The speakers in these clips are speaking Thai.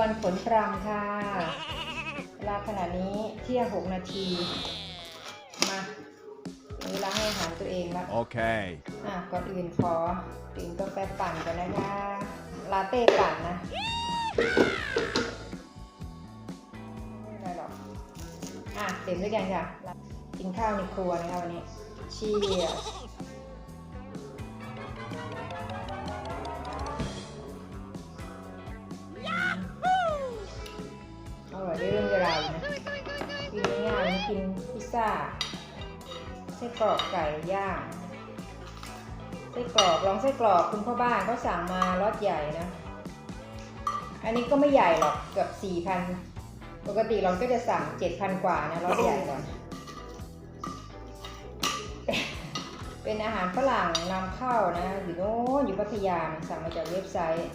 วันผลพรำค่ะ เวลาขณะนี้เที่ยงหกนาที มาถึงเวลาให้อาหารตัวเองแล้ว Okay. อะ ก่อนอื่นขอดื่มกาแฟปั่นกันนะคะลาเต้ปั่นนะไม่เป็นไรหรอก อะเต็มด้วยกันค่ะ กินข้าวในครัวนะคะวันนี้เชียร์ กินพิซซ่าไส้กรอกไก่ย่างไส้กรอกลองไส้กรอกคุณพ่อบ้านเขาสั่งมาล็อตใหญ่นะ อันนี้ก็ไม่ใหญ่หรอกเกือบสี่พันปกติเราก็จะสั่งเจ็ดพันกว่านะล็อตใหญ่ก่อน เป็นอาหารฝรั่งนำเข้านะอยู่โน้นอยู่พัทยาสั่งมาจากเว็บไซต์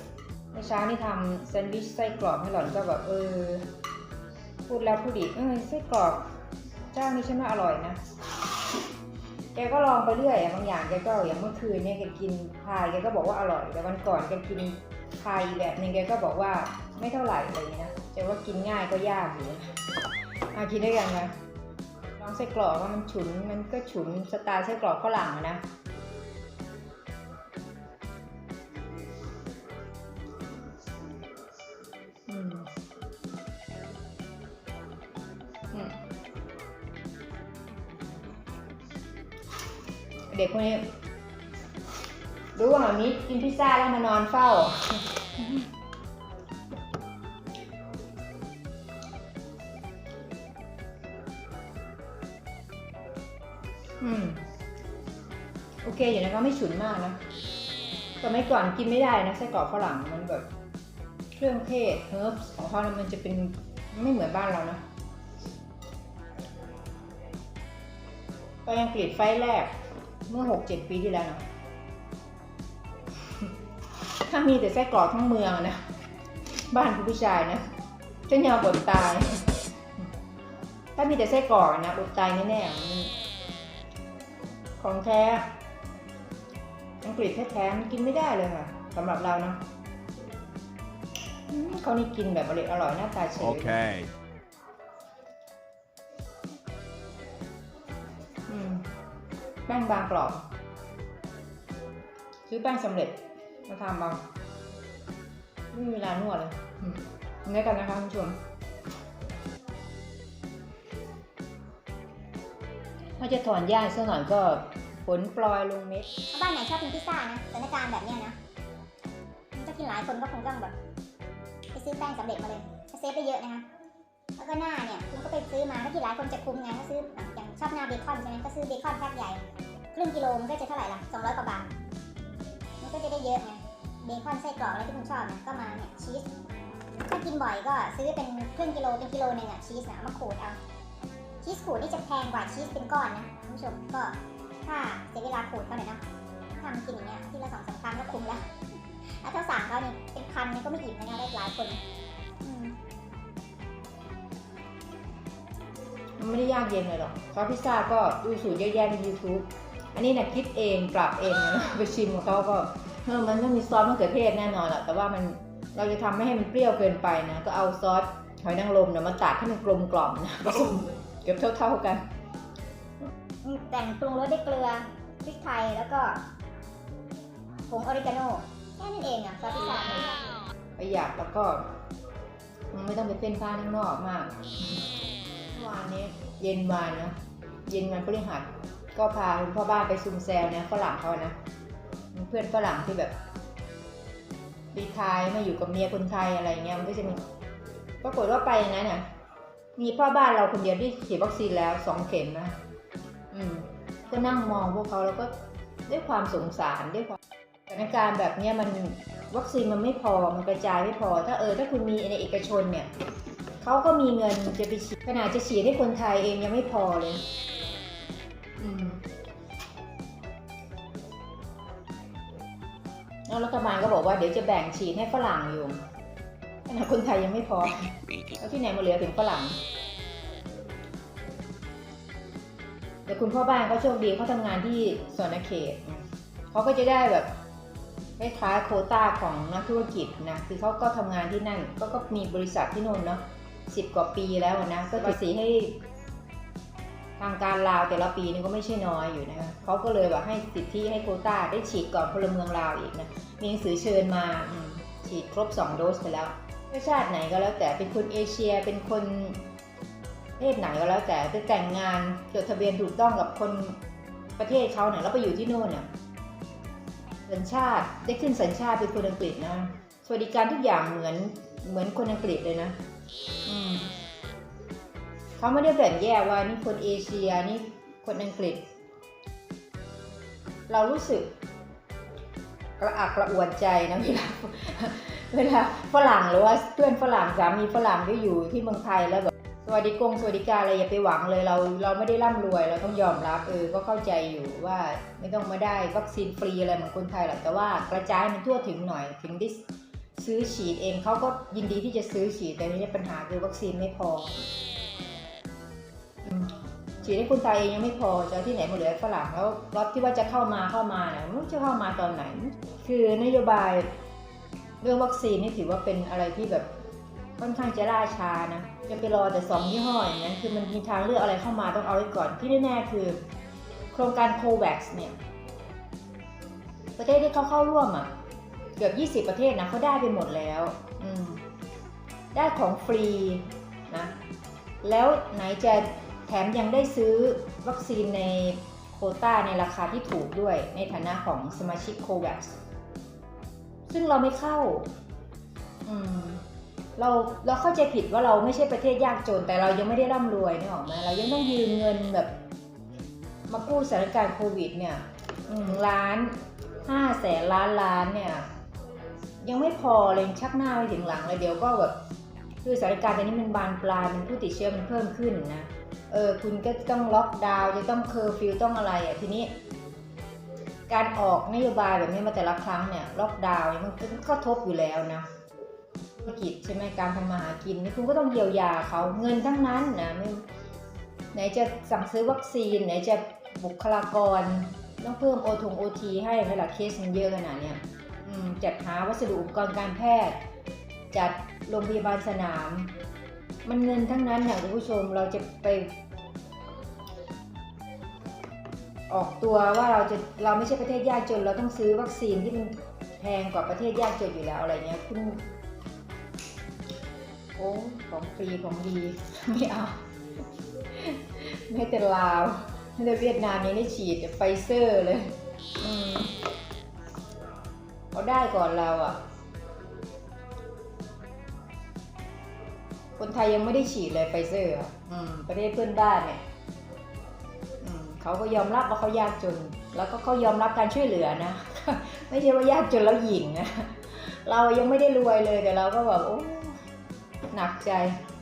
เมื่อเช้านี่ทำแซนด์วิชไส้กรอกให้หล่อนก็แบบเออพูดแล้วพูดอีกเออไส้กรอก เจ้านี้ฉันว่าอร่อยนะ แกก็ลองไปเรื่อยอะบางอย่างแกก็อย่างเมื่อคืนเนี่ยแกกินพายแกก็บอกว่าอร่อย แต่วันก่อนแกกินพายแบบหนึ่งแกก็บอกว่าไม่เท่าไหร่อะไรอย่างนี้นะแต่ว่ากินง่ายก็ยากอยู่มากินด้วยกันนะลองไส้กรอกว่ามันฉุนมันก็ฉุนสไตล์ไส้กรอกฝรั่งนะ เด็กคนนี้รู้ว่าแบบนี้กินพิซซ่าแล้วมานอนเฝ้า อืม โอเคอยู่นะคะไม่ฉุนมากนะสมัยก่อนกินไม่ได้นะไส้กรอกฝรั่งมันแบบ เครื่องเทศเฮิร์บของเขามันจะเป็นไม่เหมือนบ้านเรานะไปอังกฤษไฟแรก เมื่อหกเจ็ดปีที่แล้วนะถ้ามีแต่ไส้กรอกทั้งเมืองนะบ้านคุณผู้ชายนะจะยาวอดตาย ถ้ามีแต่ไส้กรอกนะอดตายแน่ๆนของแท้อังกฤษแท้ๆมันกินไม่ได้เลยค่ะสำหรับเราเนาะเขานี่กินแบบอร่อยอร่อยหน้าตาเฉย Okay. แป้งบางกรอบ ซื้อแป้งสำเร็จมาทำบางไม่มีเวลานวดเลยงั้นกันนะคะคุณผู้ชมถ้าจะถอนหญ้าสักหน่อยก็ผลปลอยลงเม็ดบ้านไหนชอบกินพิซซ่านะสถานการณ์แบบเนี้ยนะมันจะกินหลายคนก็คงต้องแบบไปซื้อแป้งสำเร็จมาเลยถ้าเซฟได้เยอะนะคะแล้วก็หน้าเนี่ยคุณก็ไปซื้อมาถ้าที่หลายคนจะคุมไงก็ซื้อ ชอบหน้าเบคอนใช่ไหมก็ซื้อเบคอนแพ็คใหญ่ ครึ่งกิโลมันก็จะเท่าไหร่ล่ะ 200 กว่าบาท มันก็จะได้เยอะไง เบคอนไส้กรอกอะไรที่คุณชอบเนี่ยก็มาเนี่ยชีส ถ้ากินบ่อยก็ซื้อเป็นครึ่งกิโลเป็นกิโลหนึ่งอะชีสนะมาขูดเอา ชีสขูดนี่จะแพงกว่าชีสเป็นก้อนนะคุณผู้ชมก็ถ้าเสียเวลาขูดเขาหน่นะทำกินอย่างเงี้ยที่ละสองสามครั้งก็คุ้มแล้วแล้วถ้าสั่งเขาเนี่ยเป็นพันเนี่ยก็ไม่อิ่มนะคะได้หลายคน ไม่ได้ยากเย็นเลยหรอกซอสพิซซ่าก็ดูสูตรเยอะแยะใน YouTube อันนี้นะคิดเองปรับเองนะไปชิมของเขาก็เออมันต้องมีซอสมะเขือเทศแน่นอนแหละแต่ว่ามันเราจะทำไม่ให้มันเปรี้ยวเกินไปนะ ก็เอาซอสหอยนางรมเนี่ยมาตัดให้มันกลมกล่อมนะผสมเกือบเท่า ๆกัน แต่งปรุงรสด้วยเกลือพริกไทยแล้วก็ผงออริกาโน่แค่นั้นเองอะซอสพิซซ่าเนี่ยประหยัดแล้วก็มันไม่ต้องไปเป็นฟ้าข้างนอกมากเมื่อ วานนี้เย็นวานนะเย็นวันพฤหัสก็พาคุณพ่อบ้านไปซุมแซวนี่ยฝรั่งเขานะเพื่อนฝรั่งที่แบบปีไทยมาอยู่กับเมียคนไทยอะไรเงี้ยมันก็จะมีปรากฏว่าไปนั้นน่ะมีพ่อบ้านเราคนเดียวที่ฉีดวัคซีนแล้วสองเข็มนะอืม ก็นั่งมองพวกเขาแล้วก็ด้วยความสงสารด้วยความสถานการณ์แบบเนี้ยมันวัคซีนมันไม่พอมันกระจายไม่พอ ถ้าเออถ้าคุณมีในเอกชนเนี่ย เขาก็มีเงินจะไปฉีดขนาดจะฉีดให้คนไทยเองยังไม่พอเลยแล้วรัฐบาลก็บอกว่าเดี๋ยวจะแบ่งฉีดให้ฝรั่งอยู่ขนาดคนไทยยังไม่พอแล้วที่ไหนมาเหลือถึงฝรั่งแต่คุณพ่อบ้านเขาโชคดีเขาทำงานที่สวนเขตเขาก็จะได้แบบคล้ายๆโคต้าของนักธุรกิจนะคือเขาก็ทำงานที่นั่นก็ก็มีบริษัทที่นู่นเนาะ สิบกว่าปีแล้วนะก็ภาษีให้ทางการลาวแต่ละปีนี่ก็ไม่ใช่น้อยอยู่นะคะเขาก็เลยแบบให้สิทธิให้โควต้าได้ฉีดก่อนพลเมืองลาวอีกนะมีหนังสือเชิญมาฉีดครบ 2 โดสไปแล้วเชื้อชาติไหนก็แล้วแต่เป็นคนเอเชียเป็นคนประเทศไหนก็แล้วแต่จะแต่งงานจดทะเบียนถูกต้องกับคนประเทศเขาเนี่ยแล้วไปอยู่ที่โน่นเนี่ยสัญชาติได้ขึ้นสัญชาติเป็นคนอังกฤษนะ สวัสดิการทุกอย่างเหมือนเหมือนคนอังกฤษเลยนะอืมเขาไม่ได้แบ่งแยกว่านี่คนเอเชียนี่คนอังกฤษ เรารู้สึกกระอักกระอ่วนใจนะเวลาเวลาฝรั่งหรือว่าเพื่อนฝรั่งสามีฝรั่งที่อยู่ที่เมืองไทยแล้วแบบสวัสดิกงสวัสดิการอะไรอย่าไปหวังเลยเราเราไม่ได้ร่ำรวยเราต้องยอมรับเออก็เข้าใจอยู่ว่าไม่ต้องมาได้วัคซีนฟรีอะไรเหมือนคนไทยหรอกแต่ว่ากระจายมันทั่วถึงหน่อยถึงได้ ซื้อฉีดเองเขาก็ยินดีที่จะซื้อฉีดแต่นี่ปัญหาคือวัคซีนไม่พออืมฉีดให้คนไทยเองยังไม่พอจะเอาที่ไหนมาเหลือให้ฝรั่งแล้วรถที่ว่าจะเข้ามาเข้ามาเนี่ยไม่รู้จะเข้ามาตอนไหน คือนโยบายเรื่องวัคซีนนี่ถือว่าเป็นอะไรที่แบบค่อนข้างจะล่าช้านะจะไปรอแต่สองยี่ห้ออย่างนั้นคือมันมีทางเลือกอะไรเข้ามาต้องเอาไว้ก่อนที่แน่ๆคือ โครงการโควัคเนี่ยประเทศที่เขาเข้าร่วมอะ เกือบ20 ประเทศนะเขาได้ไปหมดแล้ว ได้ของฟรีนะ แล้วไหนจะแถมยังได้ซื้อวัคซีนในโคต้าในราคาที่ถูกด้วยในฐานะของสมาชิกโควัคซึ่งเราไม่เข้า เราเราเข้าใจผิดว่าเราไม่ใช่ประเทศยากจน แต่เรายังไม่ได้ร่ำรวยนี่หรอกไหมเรายังต้องยืมเงินแบบ มากู้สถานการณ์โควิดเนี่ยล้านห้าแสนล้านล้านเนี่ย ยังไม่พอเลยชักหน้าไปถึงหลังเลยเดี๋ยวก็แบบคือสถานการณ์ตอนนี้มันบานปลายมันผู้ติดเชื้อมันเพิ่มขึ้นนะเออคุณก็ต้องล็อกดาวน์จะต้องเคอร์ฟิวต้องอะไรอะทีนี้ การออกนโยบายแบบนี้มาแต่ละครั้งเนี่ยล็อกดาวน์มันก็กระทบอยู่แล้วนะธุรกิจใช่ไหมการทำมาหากินนี่คุณก็ต้องเยียวยาเขาเงินทั้งนั้นนะไหนจะสั่งซื้อวัคซีนไหนจะบุคลากรต้องเพิ่มโอทงโอทีให้เวลาเคสมันเยอะขนาดเนี้ย จัดหาวัสดุอุปกรณ์การแพทย์ จัดโรงพยาบาลสนาม มันเงินทั้งนั้นเนี่ยคุณผู้ชมเราจะไป ออกตัวว่าเราจะเราไม่ใช่ประเทศยากจน เราต้องซื้อวัคซีนที่มันแพงกว่าประเทศยากจนอยู่แล้วอะไรเงี้ยคุณโอ้ของฟรีของดีไม่เอาไม่แต่ลาวไม่แต่เวียดนามยังได้ฉีดไฟเซอร์เลย อืม เขาได้ก่อนเราอะ คนไทยยังไม่ได้ฉีดเลยไฟเซอร์อะอืม ประเทศเพื่อนบ้านเนี่ยอืมเขาก็ยอมรับว่าเขายากจน แล้วก็เขายอมรับการช่วยเหลือนะ ไม่ใช่ว่ายากจนแล้วหยิ่งนะ เรายังไม่ได้รวยเลยแต่เราก็แบบโอ้หนักใจอ